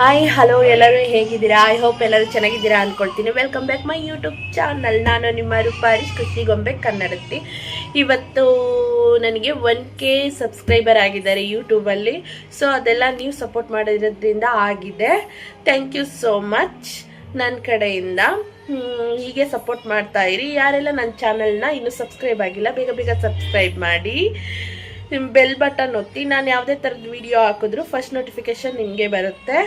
Hi hello ಎಲ್ಲರೂ ಹೇಗಿದ್ದೀರಾ? I hope ಎಲ್ಲರೂ ಚೆನ್ನಾಗಿದ್ದೀರಾ ಅಂದ್ಕೊಳ್ತೀನಿ welcome back my YouTube channel ನಾನು ನಿಮ್ಮ ರೂಪಾರೀಶ್ ಖುಷಿ ಗೊಂಬೆ ಕನ್ನಡತಿ ಇವತ್ತು ನನಗೆ ಒನ್ ಕೆ ಸಬ್ಸ್ಕ್ರೈಬರ್ ಆಗಿದ್ದಾರೆ ಯೂಟ್ಯೂಬಲ್ಲಿ ಸೊ ಅದೆಲ್ಲ ನೀವು ಸಪೋರ್ಟ್ ಮಾಡಿರೋದ್ರಿಂದ ಆಗಿದೆ. ಥ್ಯಾಂಕ್ ಯು ಸೋ ಮಚ್ ನನ್ನ ಕಡೆಯಿಂದ. ಹೀಗೆ ಸಪೋರ್ಟ್ ಮಾಡ್ತಾ ಇರಿ. ಯಾರೆಲ್ಲ ನನ್ನ ಚಾನಲ್ನ ಇನ್ನೂ ಸಬ್ಸ್ಕ್ರೈಬ್ ಆಗಿಲ್ಲ, ಬೇಗ ಬೇಗ ಸಬ್ಸ್ಕ್ರೈಬ್ ಮಾಡಿ. ನಿಮ್ಮ ಬೆಲ್ ಬಟನ್ ಒತ್ತಿ. ನಾನು ಯಾವುದೇ ಥರದ ವಿಡಿಯೋ ಹಾಕಿದ್ರು ಫಸ್ಟ್ ನೋಟಿಫಿಕೇಶನ್ ನಿಮಗೆ ಬರುತ್ತೆ.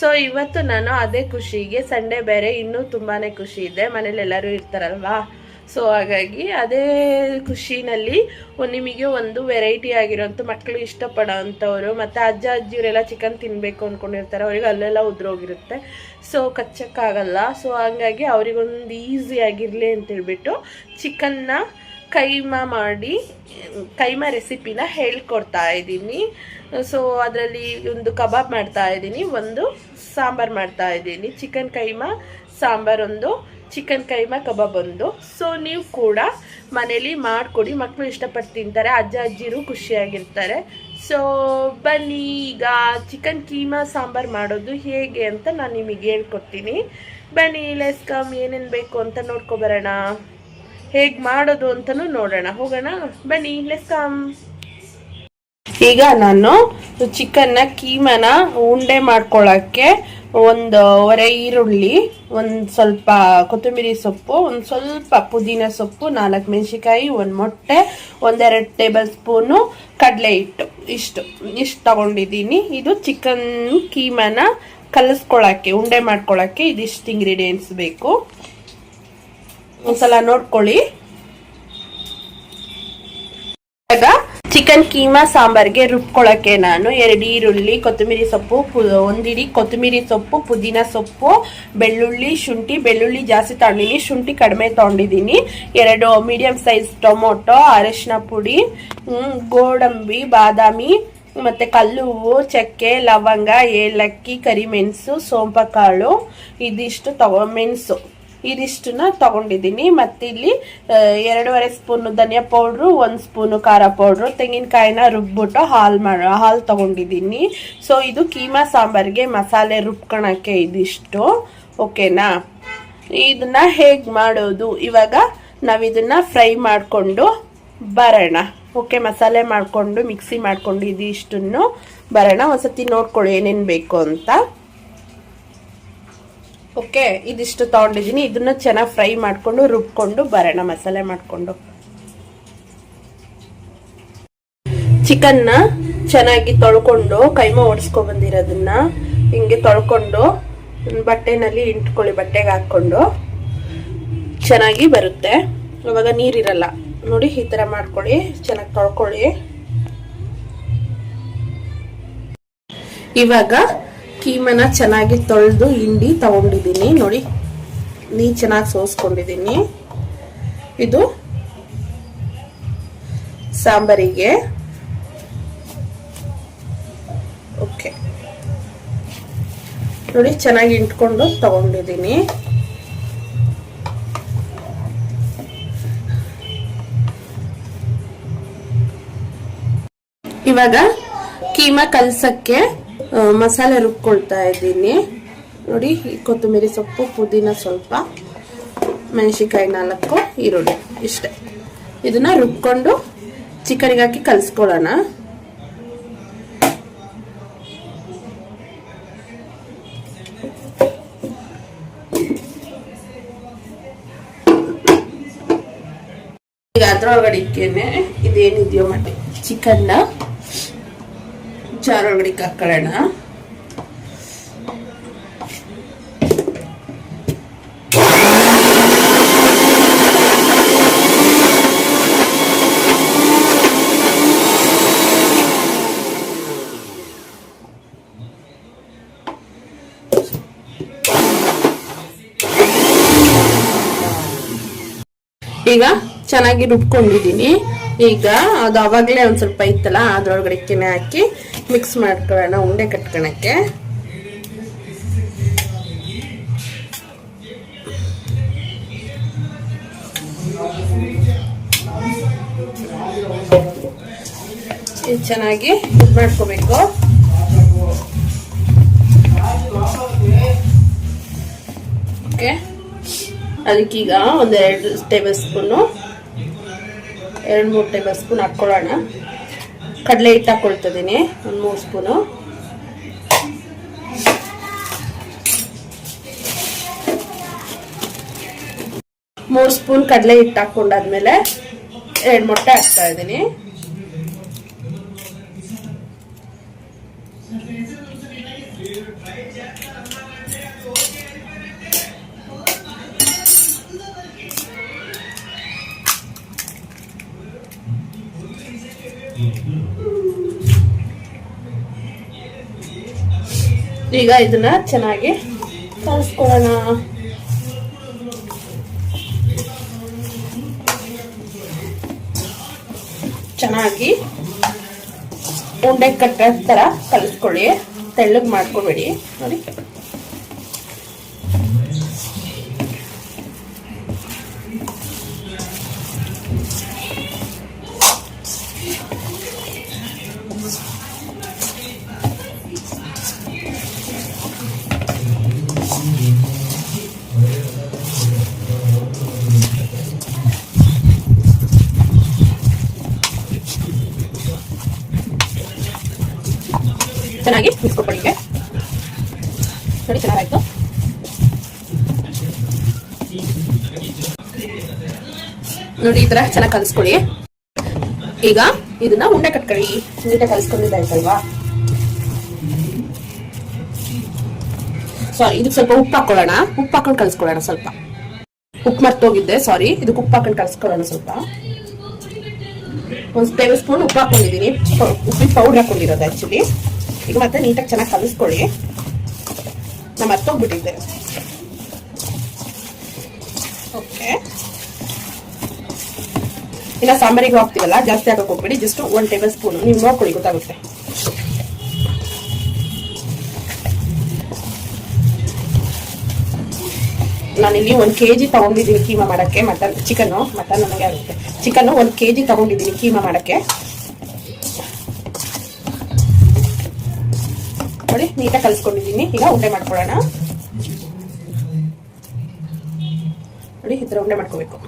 ಸೊ ಇವತ್ತು ನಾನು ಅದೇ ಖುಷಿಗೆ ಸಂಡೇ ಬೇರೆ ಇನ್ನೂ ತುಂಬಾ ಖುಷಿ ಇದೆ. ಮನೇಲಿ ಎಲ್ಲರೂ ಇರ್ತಾರಲ್ವಾ? ಸೊ ಹಾಗಾಗಿ ಅದೇ ಖುಷಿನಲ್ಲಿ ನಿಮಗೆ ಒಂದು ವೆರೈಟಿ ಆಗಿರೋಂಥ ಮಕ್ಕಳು ಇಷ್ಟಪಡೋ ಅಂಥವ್ರು ಮತ್ತು ಅಜ್ಜ, ಅಜ್ಜಿಯವರೆಲ್ಲ ಚಿಕನ್ ತಿನ್ನಬೇಕು ಅಂದ್ಕೊಂಡಿರ್ತಾರೆ ಅವ್ರಿಗೆ ಅಲ್ಲೆಲ್ಲ ಉದ್ರೋಗಿರುತ್ತೆ. ಸೊ ಕಚ್ಚಕ್ಕಾಗಲ್ಲ. ಸೊ ಹಂಗಾಗಿ ಅವರಿಗೊಂದು ಈಸಿಯಾಗಿರಲಿ ಅಂತೇಳ್ಬಿಟ್ಟು ಚಿಕನ್ನ ಕೈಮಾ ಮಾಡಿ, ಕೈಮಾ ರೆಸಿಪಿನ ಹೇಳ್ಕೊಡ್ತಾ ಇದ್ದೀನಿ. ಸೊ ಅದರಲ್ಲಿ ಒಂದು ಕಬಾಬ್ ಮಾಡ್ತಾ ಇದ್ದೀನಿ, ಒಂದು ಸಾಂಬಾರು ಮಾಡ್ತಾ ಇದ್ದೀನಿ. ಚಿಕನ್ ಕೈಮಾ, ಸಾಂಬಾರ್ ಒಂದು, ಚಿಕನ್ ಕೈಮಾ, ಕಬಾಬ್ ಒಂದು. ಸೊ ನೀವು ಕೂಡ ಮನೇಲಿ ಮಾಡಿಕೊಡಿ. ಮಕ್ಕಳು ಇಷ್ಟಪಟ್ಟು ತಿಂತಾರೆ, ಅಜ್ಜ, ಅಜ್ಜಿರು ಖುಷಿಯಾಗಿರ್ತಾರೆ. ಸೊ ಬನ್ನಿ, ಈಗ ಚಿಕನ್ ಕೀಮಾ, ಸಾಂಬಾರು ಮಾಡೋದು ಹೇಗೆ ಅಂತ ನಾನು ನಿಮಗೆ ಹೇಳ್ಕೊಡ್ತೀನಿ. ಬನ್ನಿ ಲೆಸ್ ಕಮ್ ಏನೇನು ಬೇಕು ಅಂತ ನೋಡ್ಕೊಬರೋಣ ಹೇಗೆ ಮಾಡೋದು ಅಂತಲೂ ನೋಡೋಣ. ಹೋಗೋಣ? ಬನ್ನಿ ಲೆಸ್ ಕಮ್ ಈಗ ನಾನು ಚಿಕನ್ನ, ಕೀಮನ ಉಂಡೆ ಮಾಡ್ಕೊಳ್ಳೋಕ್ಕೆ ಒಂದು ಒರೆ ಈರುಳ್ಳಿ, ಒಂದು ಸ್ವಲ್ಪ ಕೊತ್ತಂಬರಿ ಸೊಪ್ಪು, ಒಂದು ಸ್ವಲ್ಪ ಪುದೀನ ಸೊಪ್ಪು, ನಾಲ್ಕು ಮೆಣಸಿಕಾಯಿ ಒಂದು ಮೊಟ್ಟೆ, ಒಂದೆರಡು ಟೇಬಲ್ ಸ್ಪೂನು ಕಡಲೆ ಹಿಟ್ಟು. ಇಷ್ಟು. ಇಷ್ಟು ತಗೊಂಡಿದ್ದೀನಿ. ಇದು ಚಿಕನ್, ಕೀಮನ ಕಲಿಸ್ಕೊಳ್ಳೋಕ್ಕೆ ಉಂಡೆ ಮಾಡ್ಕೊಳ್ಳೋಕ್ಕೆ ಇದಿಷ್ಟು ಇಂಗ್ರೀಡಿಯೆಂಟ್ಸ್ ಬೇಕು. ಒಂದ್ಸಲ ನೋಡ್ಕೊಳ್ಳಿ. ಚಿಕನ್ ಕೀಮಾ ಸಾಂಬಾರ್ಗೆ ರುಬ್ಕೊಳ್ಳೋಕ್ಕೆ ನಾನು ಎರಡು ಈರುಳ್ಳಿ, ಕೊತ್ತಂಬರಿ ಸೊಪ್ಪು ಒಂದಿಡಿ ಕೊತ್ತಂಬರಿ ಸೊಪ್ಪು, ಪುದೀನ ಸೊಪ್ಪು, ಬೆಳ್ಳುಳ್ಳಿ, ಶುಂಠಿ, ಬೆಳ್ಳುಳ್ಳಿ ಜಾಸ್ತಿ ತಗೊಂಡಿನಿ, ಶುಂಠಿ ಕಡಿಮೆ ತಗೊಂಡಿದ್ದೀನಿ ಎರಡು ಮೀಡಿಯಂ ಸೈಜ್ ಟೊಮೊಟೊ, ಅರಶಿನ ಪುಡಿ ಗೋಡಂಬಿ, ಬಾದಾಮಿ, ಮತ್ತು ಕಲ್ಲು ಚಕ್ಕೆ, ಲವಂಗ, ಏಲಕ್ಕಿ, ಕರಿಮೆಣಸು, ಸೋಂಪಕಾಳು, ಇದಿಷ್ಟು ತಗೋ ಮೆಣಸು. ಇದಿಷ್ಟನ್ನ ತಗೊಂಡಿದ್ದೀನಿ. ಮತ್ತೆ ಇಲ್ಲಿ ಎರಡೂವರೆ ಸ್ಪೂನು ಧನಿಯಾ ಪೌಡ್ರು, ಒಂದು ಸ್ಪೂನು ಖಾರ ಪೌಡ್ರು, ತೆಂಗಿನಕಾಯಿನ ರುಬ್ಬಿಟ್ಟು ಹಾಲು ಮಾಡ ಹಾಲು ತೊಗೊಂಡಿದ್ದೀನಿ. ಸೊ ಇದು ಕೀಮಾ ಸಾಂಬಾರಿಗೆ ಮಸಾಲೆ ರುಬ್ಕೊಳಕ್ಕೆ ಇದಿಷ್ಟು. ಓಕೆನಾ? ಇದನ್ನ ಹೇಗೆ ಮಾಡೋದು? ಇವಾಗ ನಾವು ಇದನ್ನ ಫ್ರೈ ಮಾಡಿಕೊಂಡು ಬರೋಣ. ಓಕೆ, ಮಸಾಲೆ ಮಾಡಿಕೊಂಡು, ಮಿಕ್ಸಿ ಮಾಡಿಕೊಂಡು ಇದಿಷ್ಟನ್ನು ಬರೋಣ. ಒಂದ್ಸತಿ ನೋಡ್ಕೊಳ್ಳಿ ಏನೇನು ಬೇಕು ಅಂತ. ಓಕೆ, ಇದಿಷ್ಟು ತಗೊಂಡಿದ್ದೀನಿ. ಇದನ್ನ ಚೆನ್ನಾಗಿ ಫ್ರೈ ಮಾಡ್ಕೊಂಡು ರುಬ್ಕೊಂಡು ಬರೋಣ, ಮಸಾಲೆ ಮಾಡ್ಕೊಂಡು. ಚಿಕನ್ನ ಚೆನ್ನಾಗಿ ತೊಳ್ಕೊಂಡು, ಕೈಮ ಓಡಿಸ್ಕೊಬಂದಿರೋದನ್ನ ಹಿಂಗೆ ತೊಳ್ಕೊಂಡು, ಬಟ್ಟೆನಲ್ಲಿ ಇಂಟ್ಕೊಳ್ಳಿ, ಬಟ್ಟೆಗೆ ಹಾಕ್ಕೊಂಡು. ಚೆನ್ನಾಗಿ ಬರುತ್ತೆ. ಇವಾಗ ನೀರಿರಲ್ಲ. ನೋಡಿ, ಈ ಥರ ಮಾಡ್ಕೊಳ್ಳಿ, ಚೆನ್ನಾಗಿ ತೊಳ್ಕೊಳ್ಳಿ. ಇವಾಗ ಕೀಮನ ಚೆನ್ನಾಗಿ ತೊಳೆದು ಹಿಂಡಿ ತಗೊಂಡಿದ್ದೀನಿ. ನೋಡಿ, ನೀ ಚೆನ್ನಾಗಿ ಸೋಸ್ಕೊಂಡಿದ್ದೀನಿ. ಇದು ಸಾಂಬಾರಿಗೆ. ಓಕೆ. ನೋಡಿ, ಚೆನ್ನಾಗಿ ಇಟ್ಕೊಂಡು ತಗೊಂಡಿದ್ದೀನಿ. ಇವಾಗ ಕೀಮಾ ಕಲ್ಸಕ್ಕೆ ಮಸಾಲೆ ರುಬ್ಕೊಳ್ತಾ ಇದ್ದೀನಿ. ನೋಡಿ ಕೊತ್ತಂಬರಿ ಸೊಪ್ಪು, ಪುದೀನ ಸ್ವಲ್ಪ, ಮೆಣಸಿನ್ಕಾಯಿ ನಾಲ್ಕು, ಈರುಳ್ಳಿ ಇಷ್ಟೆ. ಇದನ್ನು ರುಬ್ಕೊಂಡು ಚಿಕನಿಗೆ ಹಾಕಿ ಕಲಿಸ್ಕೊಳ್ಳೋಣ. ಈಗ ಇಕ್ಕೇನೆ ಇದೇನಿದೆಯೋ ಮಾಡಿ ಚಿಕನ್ನ. ಜಾರೊಳಗಡೆ ಹಾಕೊಳ್ಳೋಣ ಈಗ ಚೆನ್ನಾಗಿ ರುಬ್ಕೊಂಡಿದ್ದೀನಿ. ಈಗ ಅದು ಅವಾಗಲೇ ಒಂದು ಸ್ವಲ್ಪ ಇತ್ತಲ್ಲ, ಅದ್ರೊಳಗಡೆ ಕೆನೆ ಹಾಕಿ ಮಿಕ್ಸ್ ಮಾಡ್ಕೊಳ್ಳೋಣ, ಉಂಡೆ ಕಟ್ಕೊಳಕ್ಕೆ. ಚೆನ್ನಾಗಿ ಇದು ಮಾಡ್ಕೋಬೇಕು. ಅದಕ್ಕೀಗ ಒಂದೆರಡು ಟೇಬಲ್ ಸ್ಪೂನು ಎರಡು ಮೂರು ಟೇಬಲ್ ಸ್ಪೂನ್ ಹಾಕ್ಕೊಳ್ಳೋಣ. ಕಡಲೆ ಹಿಟ್ಟು ಹಾಕ್ಕೊಳ್ತಿದ್ದೀನಿ ಒಂದು ಮೂರು ಸ್ಪೂನು. ಮೂರು ಸ್ಪೂನ್ ಕಡಲೆ ಹಿಟ್ಟು ಹಾಕ್ಕೊಂಡಾದ್ಮೇಲೆ ಎರಡು ಮೊಟ್ಟೆ ಹಾಕ್ತಾ ಇದ್ದೀನಿ ಈಗ ಇದನ್ನ ಚೆನ್ನಾಗಿ ಕಲಿಸ್ಕೊಳ್ಳೋಣ. ಚೆನ್ನಾಗಿ ಉಂಡೆ ಕಟ್ಟ ಥರ ಕಲಸ್ಕೊಳ್ಳಿ. ತೆಳ್ಳಗೆ ಮಾಡ್ಕೊಬೇಡಿ. ನೋಡಿ. ನೋಡಿ, ಈ ಚೆನ್ನಾಗಿ ಕಲಿಸ್ಕೊಳ್ಳಿ ಈಗ ಇದನ್ನ ಉಂಡೆ ಕಟ್ಕೊಳ್ಳಿ. ನೀಟಾಗಿ ಕಲಿಸ್ಕೊಂಡಿದ್ದಾಯ್ತಲ್ವಾ ಸಾರಿ ಇದಕ್ಕೆ ಸ್ವಲ್ಪ ಉಪ್ಪು ಹಾಕೊಳ್ಳೋಣ. ಉಪ್ಪು ಹಾಕೊಂಡು ಕಲಿಸ್ಕೊಳ್ಳೋಣ ಸ್ವಲ್ಪ. ಉಪ್ಪು ಮರ್ತೋಗಿದ್ದೆ ಸಾರಿ ಇದಕ್ಕೆ ಉಪ್ಪು ಹಾಕೊಂಡು ಕಲಿಸ್ಕೊಳ್ಳೋಣ ಸ್ವಲ್ಪ. ಒಂದು ಟೇಬಲ್ ಸ್ಪೂನ್ ಉಪ್ಪು ಹಾಕೊಂಡಿದ್ದೀನಿ. ಉಪ್ಪಿನ ಪೌಡರ್ ಹಾಕೊಂಡಿರೋದು ಆ್ಯಕ್ಚುಲಿ ಈಗ ಮತ್ತೆ ನೀಟಾಗಿ ಚೆನ್ನಾಗಿ ಕಲಿಸ್ಕೊಳ್ಳಿ. ನಾ ಮರ್ತೋಗ್ಬಿಟ್ಟಿದ್ದೆ. ಓಕೆ ಇನ್ನ ಸಾಂಬಾರಿಗೆ ಹಾಕ್ತೀವಲ್ಲ, ಜಾಸ್ತಿ ಹಾಕಕ್ಕೆ ಹೋಗ್ಬೇಡಿ ಜಸ್ಟ್ ಒನ್ ಟೇಬಲ್ ಸ್ಪೂನ್ ನೀವು ನೋಡ್ಕೊಳ್ಳಿ, ಗೊತ್ತಾಗುತ್ತೆ. ನಾನಿಲ್ಲಿ ಒಂದು ಕೆ ಜಿ ತಗೊಂಡಿದ್ದೀನಿ ಕೀಮಾ ಮಾಡೋಕ್ಕೆ, ಮಟನ್, ಚಿಕನ್ನು, ಮಟನ್ ನನಗೆ ಆಗುತ್ತೆ. ಚಿಕನ್ನು ಒಂದು ಕೆ ಜಿ ತಗೊಂಡಿದ್ದೀನಿ ಕೀಮಾ ಮಾಡೋಕ್ಕೆ. ನೋಡಿ, ನೀಟಾಗಿ ಕಲಿಸ್ಕೊಂಡಿದ್ದೀನಿ. ಈಗ ಉಂಡೆ ಮಾಡ್ಕೊಳ್ಳೋಣ. ನೋಡಿ, ಈ ಥರ ಉಂಡೆ ಮಾಡ್ಕೋಬೇಕು.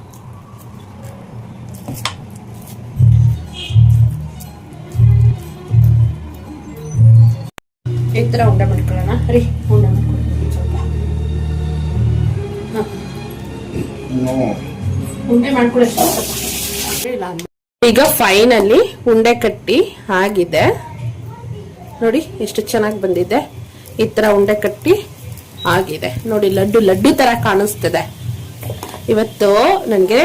ಈ ಥರ ಉಂಡೆ ಮಾಡ್ಕೊಳ್ಳೋಣ? ರೀ, ಉಂಡೆ ಈಗ ಫೈನಲಿ ಉಂಡೆ ಕಟ್ಟಿ ಆಗಿದೆ. ನೋಡಿ, ಎಷ್ಟು ಚೆನ್ನಾಗಿ ಬಂದಿದೆ. ಈ ತರ ಉಂಡೆ ಕಟ್ಟಿ ಆಗಿದೆ. ನೋಡಿ, ಲಡ್ಡು ಲಡ್ಡು ತರ ಕಾಣಿಸ್ತಿದೆ. ಇವತ್ತು ನನಗೆ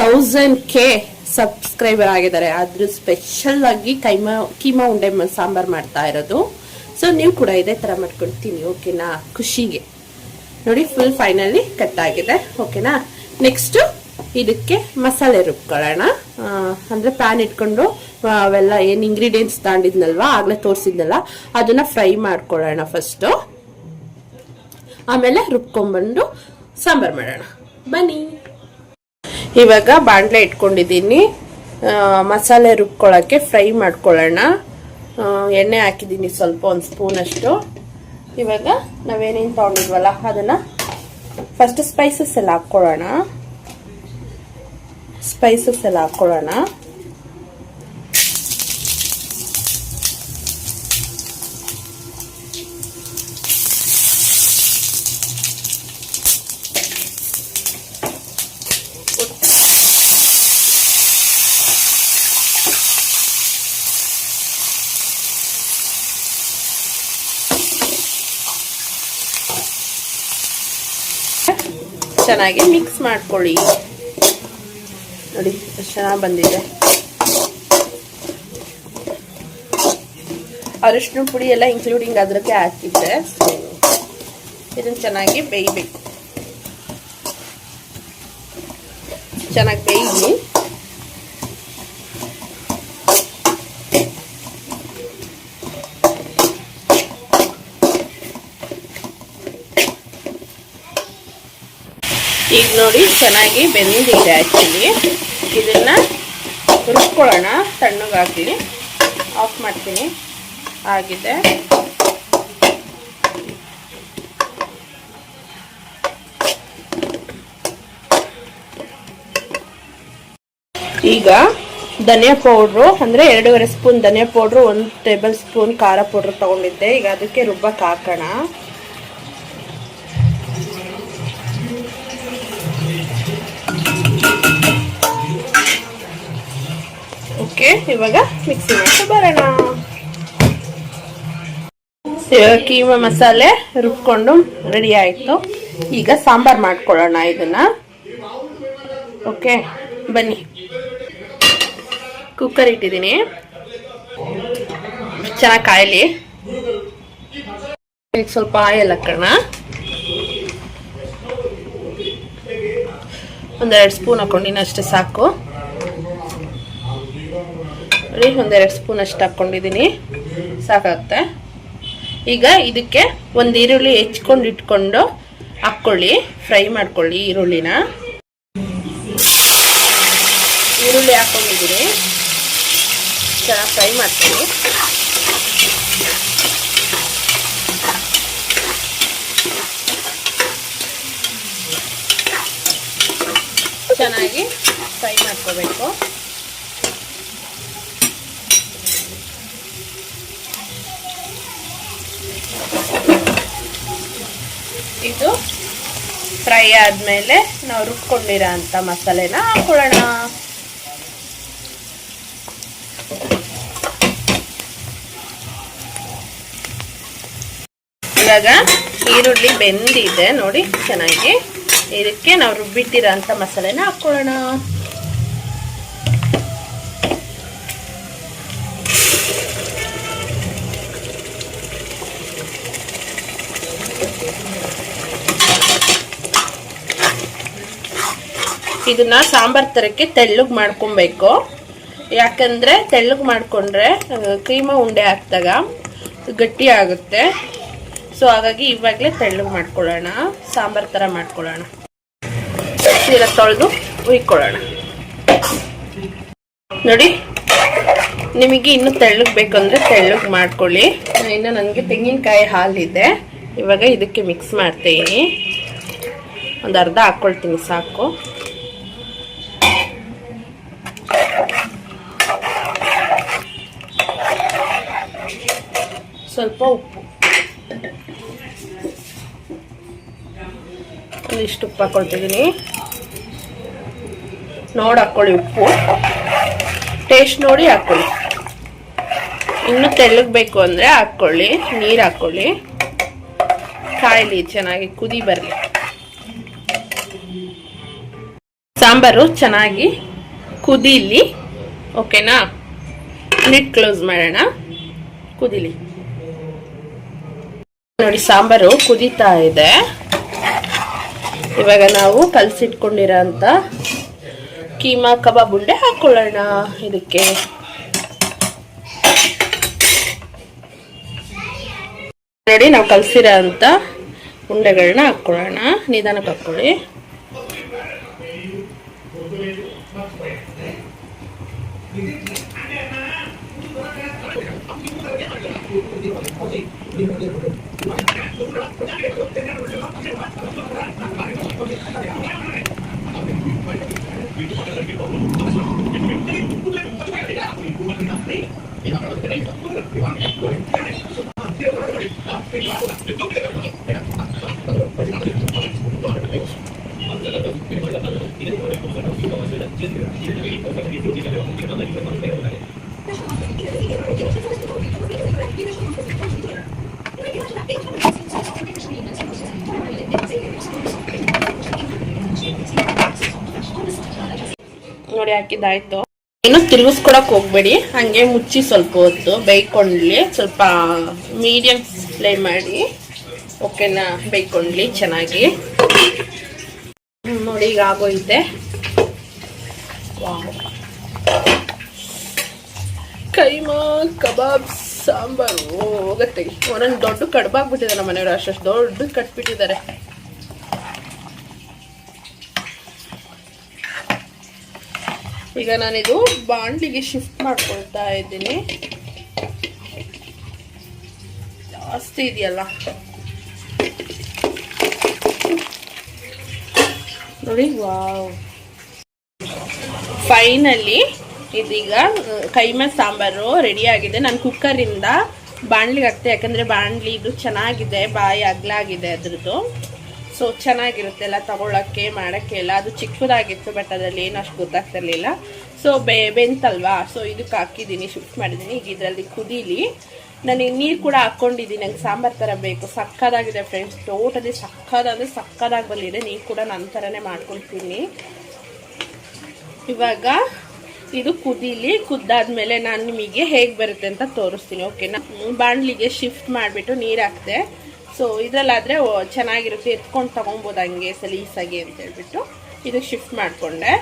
ತೌಸಂಡ್ ಕೆ ಸಬ್ಸ್ಕ್ರೈಬರ್ ಆಗಿದ್ದಾರೆ. ಅದ್ರ ಸ್ಪೆಷಲ್ ಆಗಿ ಕೈಮಾ, ಕೀಮಾ ಉಂಡೆ ಸಾಂಬಾರ್ ಮಾಡ್ತಾ ಇರೋದು. ಸೊ ನೀವು ಕೂಡ ಇದೇ ತರ ಮಾಡ್ಕೊಳ್ತೀನಿ, ಓಕೆನಾ? ಖುಷಿಗೆ. ನೋಡಿ ಫುಲ್ ಫೈನಲಿ ಕಟ್ ಆಗಿದೆ, ಓಕೆನಾ? ನೆಕ್ಸ್ಟ್ ಇದಕ್ಕೆ ಮಸಾಲೆ ರುಬ್ಕೊಳ್ಳೋಣ. ಅಂದರೆ ಪ್ಯಾನ್ ಇಟ್ಕೊಂಡು ಅವೆಲ್ಲ ಏನು ಇಂಗ್ರೀಡಿಯೆಂಟ್ಸ್ ತಾಂಡಿದ್ನಲ್ವಾ, ಆಗ್ಲೇ ತೋರಿಸಿದ್ನಲ್ಲ, ಅದನ್ನ ಫ್ರೈ ಮಾಡ್ಕೊಳ್ಳೋಣ ಫಸ್ಟ್ ಆಮೇಲೆ ರುಬ್ಕೊಂಡ್ಬಂದು ಸಾಂಬಾರ್ ಮಾಡೋಣ. ಬನ್ನಿ. ಇವಾಗ ಬಾಣಲೆ ಇಟ್ಕೊಂಡಿದ್ದೀನಿ. ಮಸಾಲೆ ರುಬ್ಕೊಳ್ಳೋಕ್ಕೆ ಫ್ರೈ ಮಾಡ್ಕೊಳ್ಳೋಣ. ಎಣ್ಣೆ ಹಾಕಿದ್ದೀನಿ ಸ್ವಲ್ಪ ಒಂದು ಸ್ಪೂನಷ್ಟು ಇವಾಗ ನಾವೇನೇನು ತಗೊಂಡಿದ್ವಲ್ಲ, ಅದನ್ನು ಫಸ್ಟ್ ಸ್ಪೈಸಸ್ ಎಲ್ಲ ಹಾಕ್ಕೊಳ್ಳೋಣ. ಸ್ಪೈಸಸ್ ಎಲ್ಲ ಹಾಕ್ಕೊಳ್ಳೋಣ. ಚೆನ್ನಾಗಿ ಮಿಕ್ಸ್ ಮಾಡ್ಕೊಳ್ಳಿ. ನೋಡಿ ಎಷ್ಟು ಚೆನ್ನಾಗಿ ಬಂದಿದೆ. ಅರಿಶಿನ ಪುಡಿ ಎಲ್ಲ ಇನ್ಕ್ಲೂಡಿಂಗ್ ಅದಕ್ಕೆ ಹಾಕಿದ್ದೆ ಇದನ್ನ ಚೆನ್ನಾಗಿ ಬೇಯಬೇಕು. ಚೆನ್ನಾಗಿ ಬೇಯಿ ಈಗ ನೋಡಿ ಚೆನ್ನಾಗಿ ಬೆಂದಿದೆ ಆ್ಯಕ್ಚುಲಿ ಇದನ್ನು ರುಬ್ಕೊಳ್ಳೋಣ ತಣ್ಣಗಾಗಲಿ ಆಫ್ ಮಾಡ್ತೀನಿ. ಆಗಿದೆ. ಈಗ ಧನಿಯಾ ಪೌಡ್ರು, ಅಂದರೆ ಎರಡೂವರೆ ಸ್ಪೂನ್ ಧನಿಯಾ ಪೌಡ್ರು, ಒಂದು ಟೇಬಲ್ ಸ್ಪೂನ್ ಖಾರ ಪೌಡ್ರು ತೊಗೊಂಡಿದ್ದೆ. ಈಗ ಅದಕ್ಕೆ ರುಬ್ಬಕ್ಕೆ ಹಾಕೋಣ. ಓಕೆ, ಇವಾಗ ಮಿಕ್ಸಿ ಮಾಡ್ತಾ ಬರೋಣ. ಇವಾಗ ಮಸಾಲೆ ರುಬ್ಕೊಂಡು ರೆಡಿ ಆಯಿತು. ಈಗ ಸಾಂಬಾರ್ ಮಾಡ್ಕೊಳ್ಳೋಣ ಇದನ್ನ. ಓಕೆ, ಬನ್ನಿ. ಕುಕ್ಕರ್ ಇಟ್ಟಿದ್ದೀನಿ. ಚೆನ್ನಾಗಿ ಕಾಯಲಿ. ಈಗ ಸ್ವಲ್ಪ ಆಯಿಲ್ ಹಾಕೋಣ. ಒಂದೆರಡು ಸ್ಪೂನ್ ಹಾಕೊಂಡಿನ ಅಷ್ಟೇ ಸಾಕು. ನೋಡಿ, ಒಂದೆರಡು ಸ್ಪೂನ್ ಅಷ್ಟು ಹಾಕ್ಕೊಂಡಿದ್ದೀನಿ. ಸಾಕಾಗುತ್ತೆ. ಈಗ ಇದಕ್ಕೆ ಒಂದು ಈರುಳ್ಳಿ ಹೆಚ್ಕೊಂಡು ಇಟ್ಕೊಂಡು ಹಾಕ್ಕೊಳ್ಳಿ. ಫ್ರೈ ಮಾಡ್ಕೊಳ್ಳಿ ಈರುಳ್ಳಿನ. ಈರುಳ್ಳಿ ಹಾಕ್ಕೊಂಡಿದ್ದೀನಿ. ಚೆನ್ನಾಗಿ ಫ್ರೈ ಮಾಡ್ತೀನಿ ಚೆನ್ನಾಗಿ ಫ್ರೈ ಮಾಡ್ಕೋಬೇಕು. ಇದು ಫ್ರೈ ಆದಮೇಲೆ ನಾವು ರುಬ್ಕೊಂಡಿರೋ ಅಂಥ ಮಸಾಲೆನ ಹಾಕೊಳ್ಳೋಣ. ಇವಾಗ ಈರುಳ್ಳಿ ಬೆಂದಿದೆ ನೋಡಿ ಚೆನ್ನಾಗಿ. ಇದಕ್ಕೆ ನಾವು ರುಬ್ಬಿಟ್ಟಿರೋ ಅಂಥ ಮಸಾಲೆನ ಹಾಕೊಳ್ಳೋಣ. ಇದನ್ನ ಸಾಂಬಾರ್ ತರಕ್ಕೆ ತೆಳ್ಳಗೆ ಮಾಡ್ಕೊಬೇಕು. ಯಾಕಂದ್ರೆ ತೆಳ್ಳಗೆ ಮಾಡ್ಕೊಂಡ್ರೆ ಕ್ರೀಮ ಉಂಡೆ ಹಾಕ್ದಾಗ ಗಟ್ಟಿ ಆಗುತ್ತೆ. ಸೊ ಹಾಗಾಗಿ ಇವಾಗಲೇ ತೆಳ್ಳಗೆ ಮಾಡ್ಕೊಳ್ಳೋಣ, ಸಾಂಬಾರ್ ಥರ ಮಾಡ್ಕೊಳ್ಳೋಣ. ಸೀರೆ ತೊಳೆದು ಹುಯ್ಕೊಳ್ಳೋಣ. ನೋಡಿ, ನಿಮಗೆ ಇನ್ನೂ ತೆಳ್ಳಗೆ ಬೇಕಂದ್ರೆ ತೆಳ್ಳಗೆ ಮಾಡ್ಕೊಳ್ಳಿ. ಇನ್ನು ನನಗೆ ತೆಂಗಿನಕಾಯಿ ಹಾಲಿದೆ. ಇವಾಗ ಇದಕ್ಕೆ ಮಿಕ್ಸ್ ಮಾಡ್ತೀನಿ. ಒಂದು ಅರ್ಧ ಹಾಕ್ಕೊಳ್ತೀನಿ ಸಾಕು. ಸ್ವಲ್ಪ ಉಪ್ಪು ಒಂದಿಷ್ಟು ಉಪ್ಪು ಹಾಕೊಳ್ತಿದ್ದೀನಿ. ನೋಡಿ ಹಾಕ್ಕೊಳ್ಳಿ ಉಪ್ಪು. ಟೇಸ್ಟ್ ನೋಡಿ ಹಾಕ್ಕೊಳ್ಳಿ ಇನ್ನು ತೆಳ್ಳಗೆ ಬೇಕು ಅಂದರೆ ಹಾಕ್ಕೊಳ್ಳಿ ನೀರು ಹಾಕ್ಕೊಳ್ಳಿ ಕಾಯಿಲಿ ಚೆನ್ನಾಗಿ ಕುದಿ ಬರಲಿ. ಸಾಂಬಾರು ಚೆನ್ನಾಗಿ ಕುದೀಲಿ. ಓಕೆನಾ ನಿಟ್ ಕ್ಲೋಸ್ ಮಾಡೋಣ. ಕುದಿಲಿ. ನೋಡಿ, ಸಾಂಬಾರು ಕುದೀತಾ ಇದೆ. ಇವಾಗ ನಾವು ಕಲಸಿಟ್ಕೊಂಡಿರೋ ಕೀಮಾ ಕಬಾಬ್ ಉಂಡೆ ಹಾಕೊಳ್ಳೋಣ ಇದಕ್ಕೆ. ನೋಡಿ, ನಾವು ಕಲಸಿರೋ ಅಂತ ಉಂಡೆಗಳನ್ನ ಹಾಕ್ಕೊಳ್ಳೋಣ ನಿಧಾನಕ್ಕೆ ಹಾಕ್ಕೊಳ್ಳಿ ನೋಡಿ ಹಾಕಿದ್ದಾಯ್ತು. ಏನು ತಿರುಗಿಸ್ಕೊಡಕ್ ಹೋಗ್ಬೇಡಿ. ಹಂಗೆ ಮುಚ್ಚಿ ಸ್ವಲ್ಪ ಹೊತ್ತು ಬೇಯ್ಕೊಂಡ್ಲಿ, ಸ್ವಲ್ಪ ಮೀಡಿಯಂ ಫ್ಲೇಮ್ ಮಾಡಿ ಓಕೆನಾ ಬೇಯ್ಕೊಂಡ್ಲಿ ಚೆನ್ನಾಗಿ. ನೋಡಿ, ಈಗ ಆಗೋಯ್ತೆ. ಕೈಮಾ, ಕಬಾಬ್, ಸಾಂಬಾರು, ಹೋಗತ್ತೆ. ಒಂದೊಂದು ದೊಡ್ಡ ಕಡ್ಬಾಗ್ಬಿಟ್ಟಿದ್ದಾರೆ ಮನೆಯವರು. ಅಷ್ಟು ದೊಡ್ಡ ಕಟ್ಬಿಟ್ಟಿದ್ದಾರೆ. ಈಗ ನಾನಿದು ಬಾಂಡ್ಲಿಗೆ ಶಿಫ್ಟ್ ಮಾಡ್ಕೊಳ್ತಾ ಇದ್ದೀನಿ. ಜಾಸ್ತಿ ಇದೆಯಲ್ಲ. ನೋಡಿ, ವಾವ್. ಫೈನಲಿ ಇದೀಗ ಕೈಮ ಸಾಂಬಾರು ರೆಡಿ ಆಗಿದೆ. ನಾನು ಕುಕ್ಕರಿಂದ ಬಾಣ್ಲಿಗೆ ಹಾಕ್ತೆ, ಯಾಕಂದರೆ ಬಾಣ್ಲಿ ಇದು ಚೆನ್ನಾಗಿದೆ, ಬಾಯಿ ಅಗ್ಲಾಗಿದೆ ಅದ್ರದ್ದು. ಸೊ ಚೆನ್ನಾಗಿರುತ್ತೆ ಎಲ್ಲ ತಗೊಳಕ್ಕೆ, ಮಾಡೋಕ್ಕೆ ಎಲ್ಲ. ಅದು ಚಿಕ್ಕದಾಗಿತ್ತು ಬಟ್ ಅದರಲ್ಲಿ ಏನು ಅಷ್ಟು ಗೊತ್ತಾಗ್ತಿರ್ಲಿಲ್ಲ. ಸೊ ಬೆ, ಬೆಂತಲ್ವಾ? ಸೊ ಇದಕ್ಕೆ ಹಾಕಿದ್ದೀನಿ ಶಿಫ್ಟ್ ಮಾಡಿದ್ದೀನಿ. ಈಗ ಇದರಲ್ಲಿ ಕುದೀಲಿ. ನನಗೆ ನೀರು ಕೂಡ ಹಾಕ್ಕೊಂಡಿದ್ದೀನಿ. ನಂಗೆ ಸಾಂಬಾರು ಥರ ಬೇಕು. ಸಕ್ಕದಾಗಿದೆ ಫ್ರೆಂಡ್ಸ್ ಟೋಟಲಿ ಸಕ್ಕದಾದ್ರೆ ಸಕ್ಕದಾಗಿ ಬಂದಿದೆ. ನೀರು ಕೂಡ ನನ್ನ ಥರನೇ ಮಾಡ್ಕೊಳ್ತೀನಿ. ಇವಾಗ ಇದು ಕುದೀಲಿ. ಕುದ್ದಾದ್ಮೇಲೆ ನಾನು ನಿಮಗೆ ಹೇಗೆ ಬರುತ್ತೆ ಅಂತ ತೋರಿಸ್ತೀನಿ ಓಕೆನಾ ಬಾಣಲಿಗೆ ಶಿಫ್ಟ್ ಮಾಡಿಬಿಟ್ಟು ನೀರು ಹಾಕ್ದೆ ಸೊ ಇದರಲ್ಲಾದರೆ ಚೆನ್ನಾಗಿರುತ್ತೆ. ಎತ್ಕೊಂಡು ತೊಗೊಬೋದು ಹಂಗೆ ಸಲೀಸಾಗಿ ಅಂತ ಹೇಳ್ಬಿಟ್ಟು ಇದಕ್ಕೆ ಶಿಫ್ಟ್ ಮಾಡಿಕೊಂಡೆ.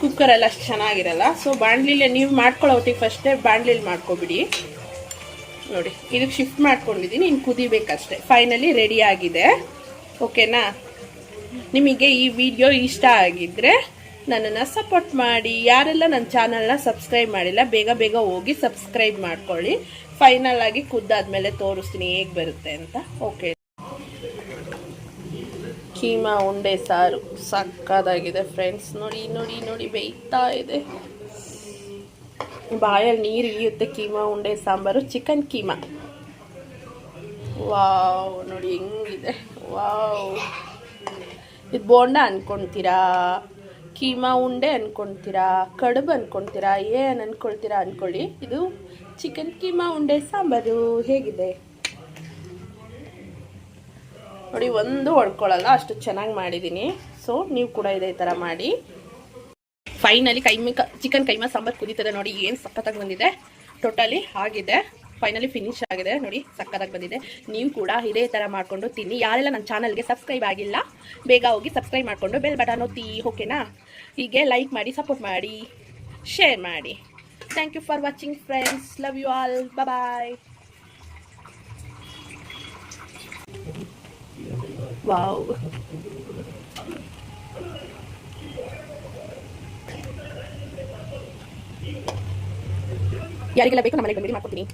ಕುಕ್ಕರಲ್ಲಿ ಅಷ್ಟು ಚೆನ್ನಾಗಿರಲ್ಲ. ಸೊ ಬಾಣ್ಲಿಲೆ ನೀವು ಮಾಡ್ಕೊಳ್ಳೋ ಫಸ್ಟೇ ಬಾಣ್ಲಿಲಿ ಮಾಡ್ಕೊಬಿಡಿ. ನೋಡಿ, ಇದಕ್ಕೆ ಶಿಫ್ಟ್ ಮಾಡ್ಕೊಂಡಿದ್ದೀನಿ ಇನ್ನು ಕುದಿಬೇಕಷ್ಟೆ. ಫೈನಲಿ ರೆಡಿ ಆಗಿದೆ. ಓಕೆನಾ ನಿಮಗೆ ಈ ವಿಡಿಯೋ ಇಷ್ಟ ಆಗಿದ್ರೆ ನನ್ನನ್ನು ಸಪೋರ್ಟ್ ಮಾಡಿ. ಯಾರೆಲ್ಲ ನನ್ನ ಚಾನಲ್ನ ಸಬ್ಸ್ಕ್ರೈಬ್ ಮಾಡಿಲ್ಲ, ಬೇಗ ಬೇಗ ಹೋಗಿ ಸಬ್ಸ್ಕ್ರೈಬ್ ಮಾಡ್ಕೊಳ್ಳಿ. ಫೈನಲ್ ಆಗಿ ಕುದ್ದಾದ್ಮೇಲೆ ತೋರಿಸ್ತೀನಿ ಹೇಗೆ ಬರುತ್ತೆ ಅಂತ. ಓಕೆ ಕೀಮಾ ಉಂಡೆ ಸಾರು. ಸಕ್ಕದಾಗಿದೆ ಫ್ರೆಂಡ್ಸ್ ನೋಡಿ ನೋಡಿ ನೋಡಿ, ಬೇಯ್ತಾ ಇದೆ. ಬಾಯಲ್ಲಿ ನೀರು ಇಳಿಯುತ್ತೆ ಕೀಮಾ ಉಂಡೆ ಸಾಂಬಾರು ಚಿಕನ್ ಕೀಮಾ. ವಾವ್ ನೋಡಿ ಹೆಂಗಿದೆ. ವಾವ್ ಇದು ಬೋಂಡ ಅನ್ಕೊಂತೀರಾ? ಕೀಮಾ ಉಂಡೆ ಅನ್ಕೊಂತೀರಾ? ಕಡುಬು ಅನ್ಕೊಂತೀರಾ? ಏನು ಅನ್ಕೊಳ್ತೀರಾ ಅನ್ಕೊಳ್ಳಿ. ಇದು ಚಿಕನ್ ಕೀಮಾ ಉಂಡೆ ಸಾಂಬಾರು ಹೇಗಿದೆ? ನೋಡಿ, ಒಂದು ಹೊಡ್ಕೊಳ್ಳಲ್ಲ, ಅಷ್ಟು ಚೆನ್ನಾಗಿ ಮಾಡಿದ್ದೀನಿ ಸೊ ನೀವು ಕೂಡ ಇದೇ ಥರ ಮಾಡಿ. ಫೈನಲಿ ಕೈಮ ಚಿಕನ್ ಕೈಮಾ ಸಾಂಬಾರು ಕುದೀತದೆ ನೋಡಿ, ಏನು ಸಖತ್ತಾಗಿ ಬಂದಿದೆ. ಟೋಟಲಿ ಆಗಿದೆ. ಫೈನಲಿ ಫಿನಿಶ್ ಆಗಿದೆ. ನೋಡಿ, ಸಖತ್ತಾಗಿ ಬಂದಿದೆ. ನೀವು ಕೂಡ ಇದೇ ಥರ ಮಾಡಿಕೊಂಡು ತಿನ್ನಿ. ಯಾರೆಲ್ಲ ನನ್ನ ಚಾನಲ್ಗೆ ಸಬ್ಸ್ಕ್ರೈಬ್ ಆಗಿಲ್ಲ, ಬೇಗ ಹೋಗಿ ಸಬ್ಸ್ಕ್ರೈಬ್ ಮಾಡಿಕೊಂಡು ಬೆಲ್ ಬಟನ್ ಒತ್ತಿ ಓಕೆನಾ ಹೀಗೆ ಲೈಕ್ ಮಾಡಿ ಸಪೋರ್ಟ್ ಮಾಡಿ ಶೇರ್ ಮಾಡಿ. thank you for watching friends love you all bye wow ಯಾರಿಗೆಲ್ಲ ಬೇಕು ನಮ್ಮ ಮನೆಗೆ ಬಂದು ಮಾಡ್ಕೊಡ್ತೀನಿ